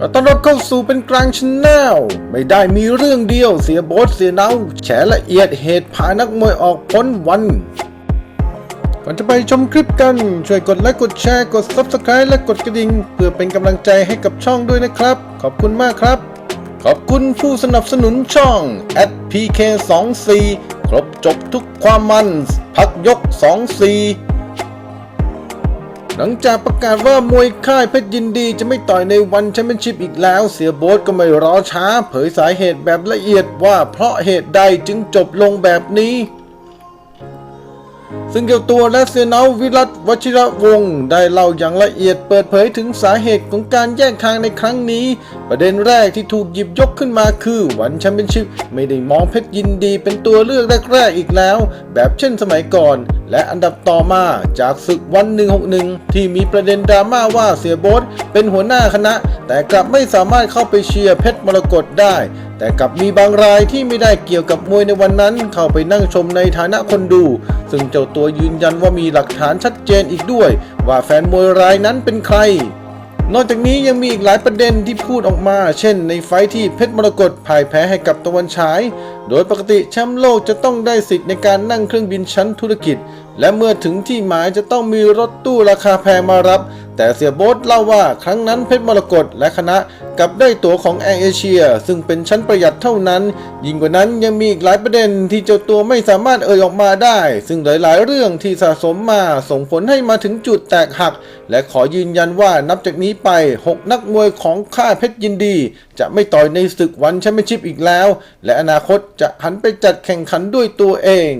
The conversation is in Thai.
ก็ต้อนรับเข้าสู่เป็นกลางชแนลไม่ได้มีเรื่องเดียวเสียโบสเสียเนาแฉละเอียดเหตุพานักมวยออกพ้นวันก่อนจะไปชมคลิปกัน ช่วยกดไลค์กดแชร์กด Subscribe และกดกระดิ่ง เพื่อเป็นกำลังใจให้กับช่องด้วยนะครับ ขอบคุณมากครับ ขอบคุณผู้สนับสนุนช่อง @pk24 ครบจบทุกความมัน พักยก 24 หลังจากประกาศว่ามวยค่ายเพชรยินดีจะไม่ต่อยในวันแชมเปี้ยนชิพอีกแล้ว เสียโบ๊ทก็ไม่รอช้า เผยสาเหตุแบบละเอียดว่าเพราะเหตุใดจึงจบลงแบบนี้ ซึ่งเกี่ยวตัวและเสียเนาวิรัตวชิระวงศ์ได้เล่าอย่างละเอียดเปิดเผยถึงสาเหตุของการแยกทางในครั้งนี้ ประเด็นแรกที่ถูกหยิบยกขึ้นมาคือวันแชมเปี้ยนชิพไม่ได้มองเพชรยินดีเป็นตัวเลือกแรกๆอีกแล้ว แบบเช่นสมัยก่อน และอันดับต่อมาจากศึกวัน 161 ที่มีประเด็นดราม่าว่าเสียโบ๊ทเป็นหัวหน้าคณะ แต่กลับไม่สามารถเข้าไปเชียร์เพชรมรกตได้ แต่กลับมีบางรายที่ไม่ได้เกี่ยวกับมวยในวันนั้นเข้าไปนั่งชมในฐานะคนดู ซึ่งเจ้าตัวยืนยันว่ามีหลักฐานชัดเจนอีกด้วย ว่าแฟนมวยรายนั้นเป็นใคร นอกจากนี้ยังมีอีกหลายประเด็นที่พูดออกมา เช่น ในไฟที่เพชรมรกตพ่ายแพ้ให้กับตะวันฉาย โดยปกติแชมป์โลกจะต้องได้สิทธิ์ในการนั่งเครื่องบินชั้นธุรกิจ และเมื่อถึงที่หมายจะต้องมีรถตู้ราคาแพงมารับ แต่เสียโบ๊ทเล่าว่าครั้งนั้นเพชรมรกตและคณะกลับได้ตั๋วของแอร์เอเชีย ซึ่งเป็นชั้นประหยัดเท่านั้น ยิ่งกว่านั้นยังมีอีกหลายประเด็นที่เจ้าตัวไม่สามารถเอ่ยออกมาได้ ซึ่งหลายๆ เรื่องที่สะสมมาส่งผลให้มาถึงจุดแตกหัก และขอยืนยันว่านับจากนี้ไป 6 นักมวยของค่าเพชรยินดี จะไม่ต่อยในศึกวันแชมเปี้ยนชิพอีกแล้ว และอนาคตจะหันไปจัดแข่งขันด้วยตัวเอง